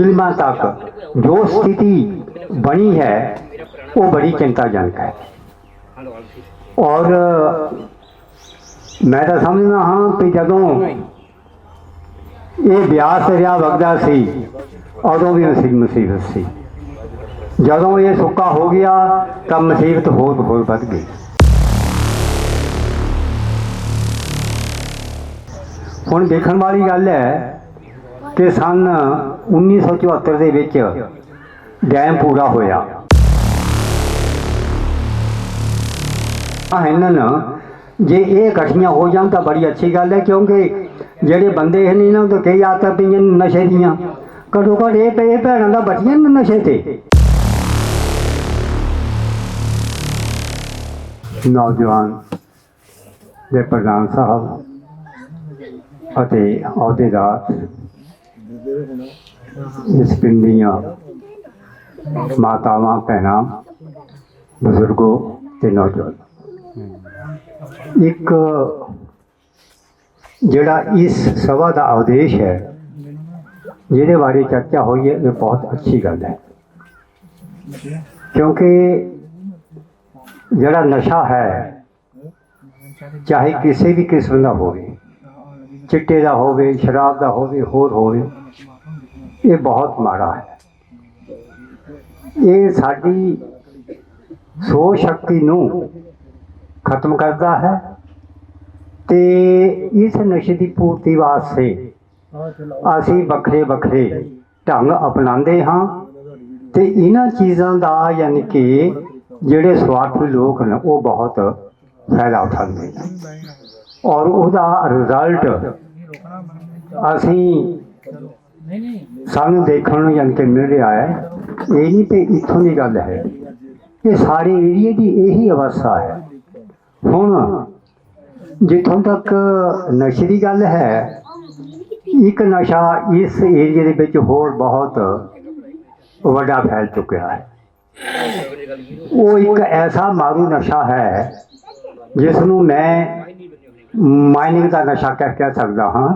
ਫਿਲਮਾਂ ਤੱਕ ਜੋ ਸਥਿਤੀ ਬਣੀ ਹੈ, ਉਹ ਬੜੀ ਚਿੰਤਾਜਨਕ ਹੈ। ਔਰ ਮੈਂ ਤਾਂ ਸਮਝਦਾ ਹਾਂ ਕਿ ਜਦੋਂ ਇਹ ਬਿਆਸ ਰਿਆ ਵਗਦਾ ਸੀ, ਉਦੋਂ ਵੀ ਮੁਸੀਬਤ ਸੀ। ਜਦੋਂ ਇਹ ਸੁੱਕਾ ਹੋ ਗਿਆ, ਤਾਂ ਮੁਸੀਬਤ ਹੋਰ ਹੋਰ ਵੱਧ ਗਈ। ਹੁਣ ਦੇਖਣ ਵਾਲੀ ਗੱਲ ਹੈ ਕਿ ਸਨ 1974 ਦੇ ਵਿੱਚ ਡੈਮ ਪੂਰਾ ਹੋਇਆ। ਆ ਜੇ ਇਹ ਇਕੱਠੀਆਂ ਹੋ ਜਾਣ ਤਾਂ ਬੜੀ ਅੱਛੀ ਗੱਲ ਹੈ, ਕਿਉਂਕਿ ਜਿਹੜੇ ਬੰਦੇ ਇਹ ਨਹੀਂ ਨਾ ਕਈ ਆਦਤਾਂ ਪਈਆਂ ਨਸ਼ੇ ਦੀਆਂ। ਘੱਟੋ ਘੱਟ ਇਹ ਪਏ ਭੈਣਾਂ ਦਾ ਬਚੀਆਂ ਨਸ਼ੇ ਤੇ। ਨੌਜਵਾਨ ਦੇ ਪ੍ਰਧਾਨ ਸਾਹਿਬ ਅਤੇ ਅਹੁਦੇਦਾਰ। ਇਸ ਪਿੰਡ ਦੀਆਂ ਮਾਤਾਵਾਂ, ਭੈਣਾਂ, ਬਜ਼ੁਰਗੋ ਤੇ ਨੌਜਵਾਨ। ਇੱਕ ਜਿਹੜਾ ਇਸ ਸਭਾ ਦਾ ਉਦੇਸ਼ ਹੈ, ਜਿਹਦੇ ਬਾਰੇ ਚਰਚਾ ਹੋਈ ਹੈ, ਇਹ ਬਹੁਤ ਅੱਛੀ ਗੱਲ ਹੈ। ਕਿਉਂਕਿ ਜਿਹੜਾ ਨਸ਼ਾ ਹੈ, ਚਾਹੇ ਕਿਸੇ ਵੀ ਕਿਸਮ ਦਾ ਹੋਵੇ, ਚਿੱਟੇ ਦਾ ਹੋਵੇ, ਸ਼ਰਾਬ ਦਾ ਹੋਵੇ, ਹੋਰ ਹੋਵੇ ਇਹ ਬਹੁਤ ਮਾੜਾ ਹੈ। ਇਹ ਸਾਡੀ ਸੋਚ ਸ਼ਕਤੀ ਨੂੰ ਖਤਮ ਕਰਦਾ ਹੈ ਤੇ ਇਸ ਨਸ਼ੇ ਦੀ ਪੂਰਤੀ ਵਾਸਤੇ ਅਸੀਂ ਵੱਖਰੇ ਵੱਖਰੇ ਢੰਗ ਅਪਣਾਉਂਦੇ ਹਾਂ ਤੇ ਇਹਨਾਂ ਚੀਜ਼ਾਂ ਦਾ ਯਾਨੀ ਕਿ ਜਿਹੜੇ ਸਵਾਰਥੀ ਲੋਕ ਨੇ ਉਹ ਬਹੁਤ ਫਾਇਦਾ ਉਠਾਉਂਦੇ ਨੇ ਔਰ ਉਹਦਾ ਰਿਜ਼ਲਟ ਅਸੀਂ ਸਾਨੂੰ ਦੇਖਣ ਨੂੰ ਯਾਨੀ ਕਿ ਮਿਲ ਰਿਹਾ ਹੈ। ਇਹ ਨਹੀਂ ਤੇ ਇੱਥੋਂ ਦੀ ਗੱਲ ਹੈ। ਇਹ ਸਾਰੇ ਏਰੀਏ ਦੀ ਇਹੀ ਅਵਸਥਾ ਹੈ। ਹੁਣ ਜਿੱਥੋਂ ਤੱਕ ਨਸ਼ੇ ਦੀ ਗੱਲ ਹੈ, ਇੱਕ ਨਸ਼ਾ ਇਸ ਏਰੀਏ ਦੇ ਵਿੱਚ ਹੋਰ ਬਹੁਤ ਵੱਡਾ ਫੈਲ ਚੁੱਕਿਆ ਹੈ। ਉਹ ਇੱਕ ਐਸਾ ਮਾਰੂ ਨਸ਼ਾ ਹੈ, ਜਿਸ ਨੂੰ ਮੈਂ ਮਾਈਨਿੰਗ ਦਾ ਨਸ਼ਾ ਕਹਿ ਕਹਿ ਸਕਦਾ ਹਾਂ।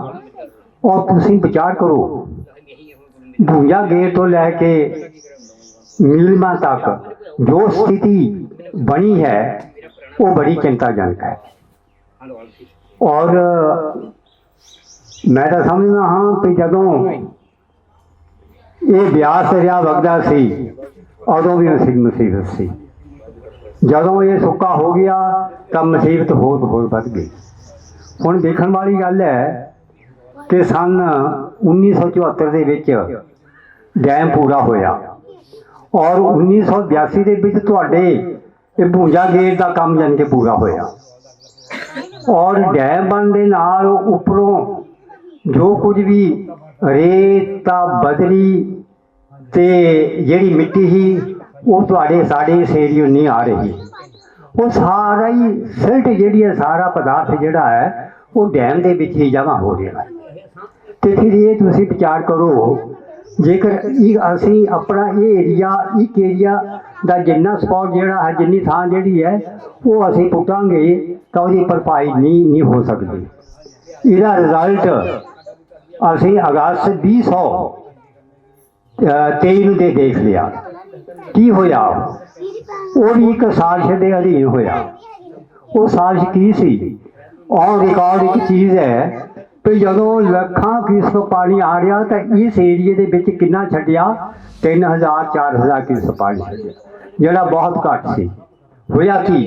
ਔਰ ਤੁਸੀਂ ਵਿਚਾਰ ਕਰੋ ਭੂੰਜਾ ਗੇਟ ਤੋਂ ਲੈ ਕੇ ਨੀਲਮਾ ਤੱਕ ਜੋ ਸਥਿਤੀ ਬਣੀ ਹੈ ਉਹ ਬੜੀ ਚਿੰਤਾਜਨਕ ਹੈ ਔਰ ਮੈਂ ਤਾਂ ਸਮਝਦਾ ਹਾਂ ਕਿ ਜਦੋਂ ਇਹ ਬਿਆਸ ਦਰਿਆ ਵਗਦਾ ਸੀ ਉਦੋਂ ਵੀ ਮੁਸੀਬਤ ਮੁਸੀਬਤ ਸੀ ਜਦੋਂ ਇਹ ਸੁੱਕਾ ਹੋ ਗਿਆ ਤਾਂ ਮੁਸੀਬਤ ਹੋਰ ਹੋਰ ਵੱਧ ਗਈ ਹੁਣ ਦੇਖਣ ਵਾਲੀ ਗੱਲ ਹੈ ਕਿ ਸਨ 1974 ਦੇ ਵਿੱਚ ਡੈਮ ਪੂਰਾ ਹੋਇਆ। ਔਰ 1982 ਦੇ ਵਿੱਚ ਤੁਹਾਡੇ ਇਹ ਭੂੰਜਾ ਗੇਟ ਦਾ ਕੰਮ ਜਾਣ ਕੇ ਪੂਰਾ ਹੋਇਆ। ਔਰ ਡੈਮ ਬਣਨ ਦੇ ਨਾਲ ਉੱਪਰੋਂ ਜੋ ਕੁਝ ਵੀ ਰੇਤਾ ਬਦਲੀ ਤੇ ਜਿਹੜੀ ਮਿੱਟੀ ਸੀ, ਉਹ ਤੁਹਾਡੇ ਸਾਡੇ ਇਸ ਏਰੀਏ ਨਹੀਂ ਆ ਰਹੀ। ਉਹ ਸਾਰਾ ਹੀ ਸਿਲਟ ਜਿਹੜੀ ਹੈ, ਸਾਰਾ ਪਦਾਰਥ ਜਿਹੜਾ ਹੈ, ਉਹ ਡੈਮ ਦੇ ਵਿੱਚ ਹੀ ਜਮ੍ਹਾਂ ਹੋ ਰਿਹਾ ਹੈ। ਤੇ ਫਿਰ ਇਹ ਤੁਸੀਂ ਵਿਚਾਰ ਕਰੋ, ਜੇਕਰ ਇਹ ਅਸੀਂ ਆਪਣਾ ਇਹ ਏਰੀਆ ਇੱਕ ਏਰੀਆ ਦਾ ਜਿੰਨਾ ਸਪੌਟ ਜਿਹੜਾ ਹੈ, ਜਿੰਨੀ ਥਾਂ ਜਿਹੜੀ ਹੈ, ਉਹ ਅਸੀਂ ਪੁੱਟਾਂਗੇ ਤਾਂ ਉਹਦੀ ਭਰਪਾਈ ਨਹੀਂ ਨਹੀਂ ਹੋ ਸਕਦੀ। ਇਹਦਾ ਰਿਜ਼ਲਟ ਅਸੀਂ ਅਗਸਤ 2000 23 ਨੂੰ ਦੇ ਦੇਖ ਲਿਆ। ਕੀ ਹੋਇਆ? ਉਹ ਵੀ ਇੱਕ ਸਾਜ਼ਿਸ਼ ਦੇ ਅਧੀਨ ਹੋਇਆ। ਉਹ ਸਾਜ਼ਿਸ਼ ਕੀ ਸੀ? ਔਨ ਰਿਕਾਰਡ ਇੱਕ ਚੀਜ਼ ਹੈ ਕਿ ਜਦੋਂ ਲੱਖਾਂ ਕਿਸਮ ਪਾਣੀ ਆ ਰਿਹਾ ਤਾਂ ਇਸ ਏਰੀਏ ਦੇ ਵਿੱਚ ਕਿੰਨਾ ਛੱਡਿਆ? 3000 4000 ਕਿਸਮ ਪਾਣੀ ਛੱਡਿਆ। ਜਿਹੜਾ ਬਹੁਤ ਘੱਟ ਸੀ। ਹੋਇਆ ਕੀ?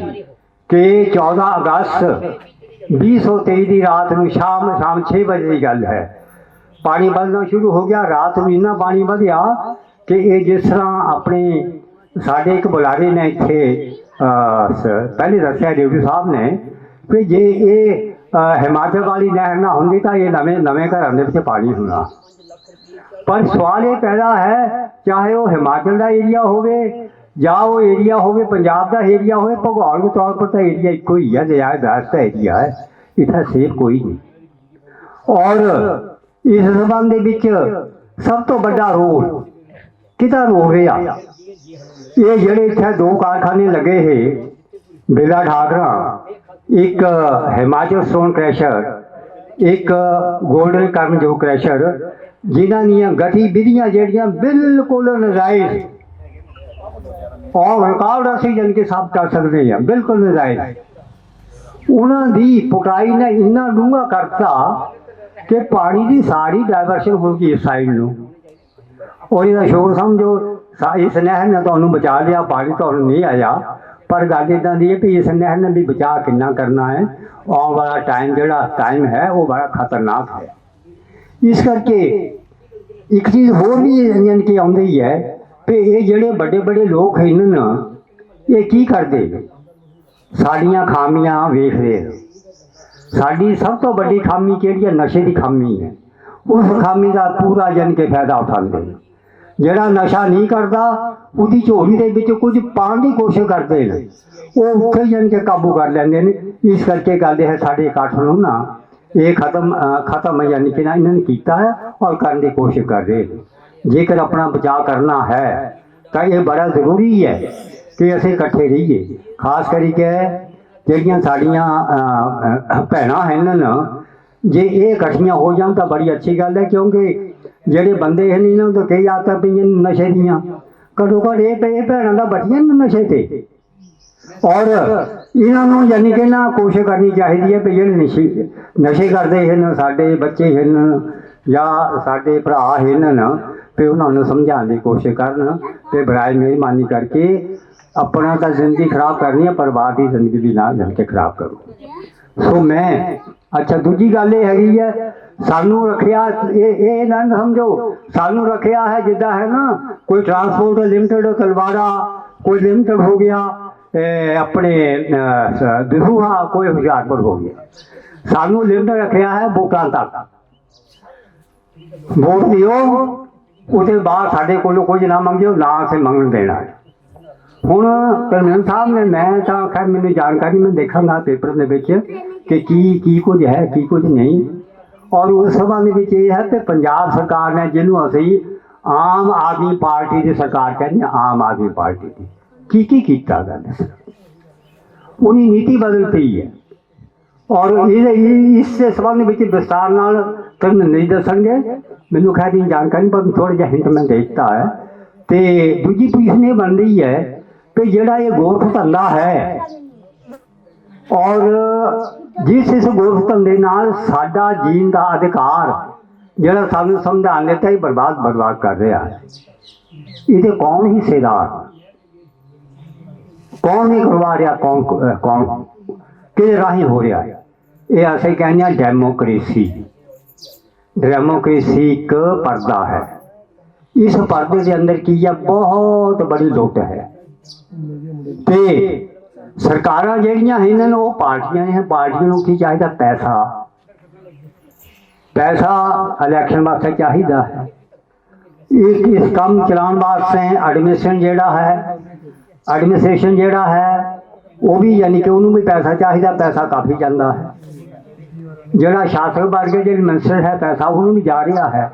ਕਿ 14 ਅਗਸਤ 2023 ਦੀ ਰਾਤ ਨੂੰ ਸ਼ਾਮ ਸ਼ਾਮ 6 ਵਜੇ ਦੀ ਗੱਲ ਹੈ। ਪਾਣੀ ਵਧਣਾ ਸ਼ੁਰੂ ਹੋ ਗਿਆ। ਰਾਤ ਨੂੰ ਇੰਨਾ ਪਾਣੀ ਵਧਿਆ ਕਿ ਇਹ ਜਿਸ ਤਰ੍ਹਾਂ ਆਪਣੇ ਸਾਡੇ ਇੱਕ ਬੁਲਾਰੇ ਨੇ ਇੱਥੇ ਸ- ਪਹਿਲੇ ਦੱਸਿਆ ਡਿਊਟੀ ਸਾਹਿਬ ਨੇ ਕਿ ਜੇ ਇਹ ਹਿਮਾਚਲ ਵਾਲੀ ਨਹਿਰ ਨਾ ਹੁੰਦੀ ਤਾਂ ਇਹ ਨਵੇਂ ਨਵੇਂ ਘਰਾਂ ਦੇ ਵਿੱਚ ਪਾਣੀ ਹੁੰਦਾ। ਪਰ ਸਵਾਲ ਇਹ ਪੈਦਾ ਹੈ, ਚਾਹੇ ਉਹ ਹਿਮਾਚਲ ਦਾ ਏਰੀਆ ਹੋਵੇ ਜਾਂ ਉਹ ਏਰੀਆ ਹੋਵੇ, ਪੰਜਾਬ ਦਾ ਏਰੀਆ ਹੋਵੇ, ਭੂਗੋਲਿਕ ਤੌਰ ਪਰ ਤਾਂ ਏਰੀਆ ਇੱਕੋ ਹੀ ਹੈ ਦਰਿਆ ਦਾਸ ਦਾ ਏਰੀਆ ਹੈ। ਇੱਥੇ ਸੇਫ ਕੋਈ ਨਹੀਂ। ਔਰ ਇਸ ਸੰਬੰਧ ਦੇ ਵਿੱਚ ਸਭ ਤੋਂ ਵੱਡਾ ਰੋਲ ਕਿਹਦਾ ਰੋਲ ਰਿਹਾ? ਇਹ ਜਿਹੜੇ ਇੱਥੇ ਦੋ ਕਾਰਖਾਨੇ ਲੱਗੇ ਹੈ ਬੇਲਾ ਢਾਗਰਾ ਇੱਕ ਹਿਮਾਚਲ ਸਟੋਨ ਕ੍ਰੈਸ਼ਰ, ਇੱਕ ਗੋਲਡਨ ਕਰਮ ਜੋ ਕ੍ਰੈਸ਼ਰ, ਜਿਨ੍ਹਾਂ ਦੀਆਂ ਗਤੀਵਿਧੀਆਂ ਜਿਹੜੀਆਂ ਬਿਲਕੁਲ ਨਜਾਇਜ਼ ਔਰ ਰਿਕਾਰਡ ਅਸੀਂ ਜਨ ਕੇ ਸਾਫ਼ ਕਰ ਸਕਦੇ ਹਾਂ, ਬਿਲਕੁਲ ਨਜਾਇਜ਼ ਉਹਨਾਂ ਦੀ ਪੁਟਾਈ ਨੇ ਇੰਨਾ ਡੂੰਘਾ ਕਰਤਾ ਕਿ ਪਾਣੀ ਦੀ ਸਾਰੀ ਡਾਇਵਰਸ਼ਨ ਹੋ ਗਈ ਇਸ ਸਾਈਡ ਨੂੰ। ਉਹ ਇਹਦਾ ਸ਼ੋਰ ਸਮਝੋ ਇਸ ਨਹਿਰ ਨੇ ਤੁਹਾਨੂੰ ਬਚਾ ਲਿਆ, ਪਾਣੀ ਤੁਹਾਨੂੰ ਨਹੀਂ ਆਇਆ। ਪਰ ਗੱਲ ਇਦਾਂ ਦੀ ਹੈ ਕਿ ਇਸ ਨਹਿਰ ਨੇ ਵੀ ਬਚਾਅ ਕਿੰਨਾ ਕਰਨਾ ਹੈ? ਆਉਣ ਵਾਲਾ ਟਾਈਮ ਜਿਹੜਾ ਟਾਈਮ ਹੈ, ਉਹ ਬੜਾ ਖਤਰਨਾਕ ਹੈ। ਇਸ ਕਰਕੇ ਇੱਕ ਚੀਜ਼ ਹੋਰ ਵੀ ਯਾਨੀ ਕਿ ਆਉਂਦੀ ਹੈ ਕਿ ਇਹ ਜਿਹੜੇ ਵੱਡੇ ਵੱਡੇ ਲੋਕ ਹਨ ਨਾ, ਇਹ ਕੀ ਕਰਦੇ? ਨੇ ਸਾਡੀਆਂ ਖਾਮੀਆਂ ਵੇਖਦੇ ਨੇ ਸਾਡੀ ਸਭ ਤੋਂ ਵੱਡੀ ਖਾਮੀ ਕਿਹੜੀ ਹੈ? ਨਸ਼ੇ ਦੀ ਖਾਮੀ ਹੈ। ਉਸ ਖਾਮੀ ਦਾ ਪੂਰਾ ਜਨ ਕੇ ਫਾਇਦਾ ਉਠਾਉਂਦੇ ਨੇ ਜਿਹੜਾ ਨਸ਼ਾ ਨਹੀਂ ਕਰਦਾ ਉਹਦੀ ਝੋਲੀ ਦੇ ਵਿੱਚ ਕੁਝ ਪਾਉਣ ਦੀ ਕੋਸ਼ਿਸ਼ ਕਰਦੇ ਨੇ। ਉਹ ਉੱਥੇ ਜਨ ਕੇ ਕਾਬੂ ਕਰ ਲੈਂਦੇ ਨੇ। ਇਸ ਕਰਕੇ ਗੱਲ ਇਹ ਸਾਡੇ ਇਕੱਠ ਨੂੰ ਨਾ ਇਹ ਖਤਮ ਅ, ਖਤਮ ਯਾਨੀ ਕਿ ਨਾ ਇਹਨਾਂ ਨੇ ਕੀਤਾ ਹੈ ਔਰ ਕਰਨ ਦੀ ਕੋਸ਼ਿਸ਼ ਕਰ ਰਹੇ ਨੇ। ਜੇਕਰ ਆਪਣਾ ਬਚਾਅ ਕਰਨਾ ਹੈ ਤਾਂ ਇਹ ਬੜਾ ਜ਼ਰੂਰੀ ਹੈ ਕਿ ਅਸੀਂ ਇਕੱਠੇ ਰਹੀਏ। ਖਾਸ ਕਰਕੇ ਜਿਹੜੀਆਂ ਸਾਡੀਆਂ ਭੈਣਾਂ ਹਨ ਨਾ ਜੇ ਇਹ ਇਕੱਠੀਆਂ ਹੋ ਜਾਣ ਤਾਂ ਬੜੀ ਅੱਛੀ ਗੱਲ ਹੈ ਕਿਉਂਕਿ ਜਿਹੜੇ ਬੰਦੇ ਹਨ ਇਹਨਾਂ ਨੂੰ ਤਾਂ ਕਈ ਆਦਤਾਂ ਪਈਆਂ ਨਸ਼ੇ ਦੀਆਂ। ਘੱਟੋ ਘੱਟ ਇਹ ਪਏ ਭੈਣਾਂ ਦਾ ਬਚੀਆਂ ਨੇ ਨਸ਼ੇ ਤੇ। ਔਰ ਇਹਨਾਂ ਨੂੰ ਯਾਨੀ ਕਿ ਨਾ ਕੋਸ਼ਿਸ਼ ਕਰਨੀ ਚਾਹੀਦੀ ਹੈ ਕਿ ਜਿਹੜੇ ਨਸ਼ੇ ਨਸ਼ੇ ਕਰਦੇ ਹਨ, ਸਾਡੇ ਬੱਚੇ ਹਨ ਜਾਂ ਸਾਡੇ ਭਰਾ ਹਨ ਨਾ ਤੇ ਉਹਨਾਂ ਨੂੰ ਸਮਝਾਉਣ ਦੀ ਕੋਸ਼ਿਸ਼ ਕਰਨ ਤੇ ਬਰਾਏ ਮਿਹਰਬਾਨੀ ਕਰਕੇ ਆਪਣਾ ਤਾਂ ਜ਼ਿੰਦਗੀ ਖਰਾਬ ਕਰਨੀ ਹੈ ਪਰਿਵਾਰ ਦੀ ਜ਼ਿੰਦਗੀ ਵੀ ਨਾ ਜਨ ਕੇ ਖਰਾਬ ਕਰੋ। ਸੋ ਮੈਂ, ਅੱਛਾ ਦੂਜੀ ਗੱਲ ਇਹ ਹੈਗੀ ਹੈ ਸਾਨੂੰ ਰੱਖਿਆ, ਇਹ ਇਹ ਨਾ ਸਮਝੋ। ਸਾਨੂੰ ਰੱਖਿਆ ਹੈ ਜਿੱਦਾਂ ਹੈ ਨਾ, ਕੋਈ ਟਰਾਂਸਪੋਰਟ ਲਿਮਟਿਡ ਤਲਵਾੜਾ ਕੋਈ ਲਿਮਟਿਡ ਹੋ ਗਿਆ ਆਪਣੇ ਦਿਹੂਹਾ ਕੋਈ ਹੁਸ਼ਿਆਰਪੁਰ ਹੋ ਗਿਆ। ਸਾਨੂੰ ਲਿਮਟ ਰੱਖਿਆ ਹੈ ਵੋਟਾਂ ਤੱਕ। ਵੋਟ ਦਿਓ, ਉਹਦੇ ਬਾਅਦ ਸਾਡੇ ਕੋਲੋਂ ਕੁਝ ਨਾ ਮੰਗਿਓ, ਨਾ ਅਸੀਂ ਮੰਗਣ ਦੇਣਾ ਹੈ। ਹੁਣ ਕਰਮਨ ਸਾਹਿਬ ਨੇ, ਮੈਂ ਤਾਂ ਖੈਰ ਮੈਨੂੰ ਜਾਣਕਾਰੀ, ਮੈਂ ਦੇਖਾਂਗਾ ਪੇਪਰ ਦੇ ਵਿੱਚ ਕਿ ਕੀ ਕੀ ਕੁਝ ਹੈ, ਕੀ ਕੁਝ ਨਹੀਂ। ਔਰ ਉਸ ਸੰਬੰਧ ਵਿੱਚ ਇਹ ਹੈ ਕਿ ਪੰਜਾਬ ਸਰਕਾਰ ਨੇ ਜਿਹਨੂੰ ਅਸੀਂ ਆਮ ਆਦਮੀ ਪਾਰਟੀ ਦੀ ਸਰਕਾਰ ਕਹਿੰਦੇ ਹਾਂ, ਆਮ ਆਦਮੀ ਪਾਰਟੀ ਦੀ। ਕੀ ਕੀ ਕੀਤਾ ਗੱਲ ਉਹਦੀ ਨੀਤੀ ਬਦਲ ਪਈ ਹੈ। ਔਰ ਇਹ ਇਸ ਸੰਬੰਧ ਵਿੱਚ ਵਿਸਤਾਰ ਨਾਲ ਤੁਹਾਨੂੰ ਨਹੀਂ ਦੱਸਣਗੇ। ਮੈਨੂੰ ਖੈਰ ਇਹ ਜਾਣਕਾਰੀ ਪਰ ਥੋੜਾ ਜਿਹਾ ਹਿੰਟ ਮੈਂ ਦੇ ਦਿੱਤਾ ਹੈ। ਤੇ ਦੂਜੀ ਪੋਜੀਸ਼ਨ ਇਹ ਬਣ ਰਹੀ ਹੈ ਕਿ ਜਿਹੜਾ ਇਹ ਗੋਰਖ ਧੰਦਾ ਹੈ ਔਰ ਜਿਸ ਇਸ ਗੋਰਖ ਧੰਦੇ ਨਾਲ ਸਾਡਾ ਜੀਣ ਦਾ ਅਧਿਕਾਰ ਜਿਹੜਾ ਸਾਨੂੰ ਸੰਵਿਧਾਨ ਦਿੱਤਾ ਇਹ ਬਰਬਾਦ ਬਰਬਾਦ ਕਰ ਰਿਹਾ ਹੈ। ਇਹਦੇ ਕੌਣ ਹਿੱਸੇਦਾਰ ਕੌਣ ਨਹੀਂ ਕਰਵਾ ਰਿਹਾ? ਕੌਣ ਅਹ ਕੌਣ? ਕਿਹਦੇ ਰਾਹੀਂ ਹੋ ਰਿਹਾ? ਇਹ ਅਸੀਂ ਕਹਿੰਦੇ ਹਾਂ ਡੈਮੋਕ੍ਰੇਸੀ। ਡੈਮੋਕ੍ਰੇਸੀ ਇੱਕ ਪਰਦਾ ਹੈ। ਇਸ ਪਰਦੇ ਦੇ ਅੰਦਰ ਕੀ ਹੈ? ਬਹੁਤ ਬੜੀ ਲੁੱਟ ਹੈ। ਤੇ ਸਰਕਾਰਾਂ ਜਿਹੜੀਆਂ ਹਨ ਉਹ ਪਾਰਟੀਆਂ ਨੇ, ਪਾਰਟੀਆਂ ਨੂੰ ਕੀ ਚਾਹੀਦਾ? ਪੈਸਾ। ਪੈਸਾ ਇਲੈਕਸ਼ਨ ਵਾਸਤੇ ਚਾਹੀਦਾ। ਹੈ ਇਸ ਇਸ ਕੰਮ ਚਲਾਉਣ ਵਾਸਤੇ ਐਡਮਿਨਿਸਟ੍ਰੇਸ਼ਨ ਜਿਹੜਾ ਹੈ ਐਡਮਿਨਿਸਟ੍ਰੇਸ਼ਨ ਜਿਹੜਾ ਹੈ, ਉਹ ਵੀ ਯਾਨੀ ਕਿ ਉਹਨੂੰ ਵੀ ਪੈਸਾ ਚਾਹੀਦਾ, ਪੈਸਾ ਕਾਫੀ ਜਾਂਦਾ ਹੈ। ਜਿਹੜਾ ਸ਼ਾਸਕ ਵਰਗੇ ਜਿਹੜੇ ਮਿਨਿਸਟਰ ਹੈ, ਪੈਸਾ ਉਹਨੂੰ ਵੀ ਜਾ ਰਿਹਾ ਹੈ।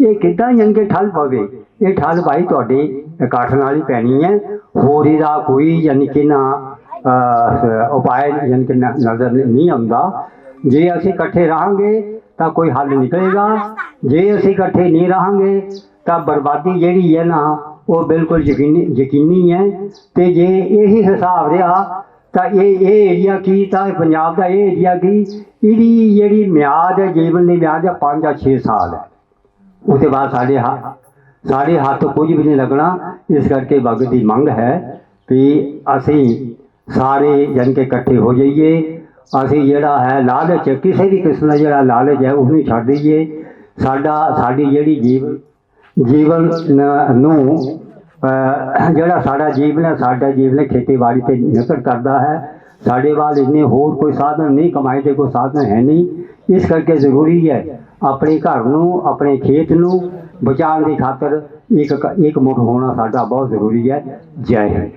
ਇਹ ਕਿੱਦਾਂ ਯਾਨੀ ਕਿ ਠੱਲ ਪਵੇ, ਇਹ ਠੱਲ ਭਾਈ ਤੁਹਾਡੇ ਇਕੱਠ ਨਾਲ ਹੀ ਪੈਣੀ ਹੈ। ਹੋਰ ਇਹਦਾ ਕੋਈ ਯਾਨੀ ਕਿ ਨਾ ਅਹ, ਉਪਾਅ ਯਾਨੀ ਕਿ ਨਜ਼ਰ ਨਹੀਂ ਆਉਂਦਾ। ਜੇ ਅਸੀਂ ਇਕੱਠੇ ਰਹਾਂਗੇ ਤਾਂ ਕੋਈ ਹੱਲ ਨਿਕਲੇਗਾ। ਜੇ ਅਸੀਂ ਇਕੱਠੇ ਨਹੀਂ ਰਹਾਂਗੇ ਤਾਂ ਬਰਬਾਦੀ ਜਿਹੜੀ ਹੈ ਨਾ ਉਹ ਬਿਲਕੁਲ ਯਕੀਨੀ ਯਕੀਨੀ ਹੈ। ਤੇ ਜੇ ਇਹੀ ਹਿਸਾਬ ਰਿਹਾ ਤਾਂ ਇਹ ਇਹ ਏਰੀਆ ਕੀ ਤਾਂ ਪੰਜਾਬ ਦਾ ਇਹ ਏਰੀਆ ਕੀ? ਇਹਦੀ ਜਿਹੜੀ ਮਿਆਦ ਹੈ ਜੀਵਨ ਦੀ ਮਿਆਦ ਹੈ 5 ਜਾਂ 6 ਸਾਲ ਹੈ। ਉਹਦੇ ਬਾਅਦ ਸਾਡੇ ਹੱਥ ਸਾਡੇ ਹੱਥ ਕੁਝ ਵੀ ਨਹੀਂ ਲੱਗਣਾ। ਇਸ ਕਰਕੇ ਵਕਤ ਦੀ ਮੰਗ ਹੈ ਕਿ ਅਸੀਂ ਸਾਰੇ ਜਨ ਕੇ ਇਕੱਠੇ ਹੋ ਜਾਈਏ। ਅਸੀਂ ਜਿਹੜਾ ਹੈ ਲਾਲਚ, ਕਿਸੇ ਵੀ ਕਿਸਮ ਦਾ ਜਿਹੜਾ ਲਾਲਚ ਹੈ, ਉਹਨੂੰ ਛੱਡ ਦਈਏ। ਸਾਡਾ, ਸਾਡੀ ਜਿਹੜੀ ਜੀਵ, ਜੀਵਨ ਨੂੰ ਜਿਹੜਾ ਸਾਡਾ ਜੀਵਨ ਹੈ, ਸਾਡਾ ਜੀਵਨ ਹੈ, ਖੇਤੀਬਾੜੀ ਤੇ ਨਿਰਭਰ ਕਰਦਾ ਹੈ। ਸਾਡੇ ਵੱਲ ਇੰਨੇ ਹੋਰ ਕੋਈ ਸਾਧਨ ਨਹੀਂ, ਕਮਾਈ ਦੇ ਕੋਈ ਸਾਧਨ ਹੈ ਨਹੀਂ। ਇਸ ਕਰਕੇ ਜ਼ਰੂਰੀ ਹੈ ਆਪਣੇ ਘਰ ਨੂੰ, ਆਪਣੇ ਖੇਤ ਨੂੰ ਬਚਾਉਣ ਦੀ ਖਾਤਰ ਇੱਕ ਇੱਕ ਮੁੱਠ ਹੋਣਾ ਸਾਡਾ ਬਹੁਤ ਜ਼ਰੂਰੀ ਹੈ। ਜੈ ਹਿੰਦ।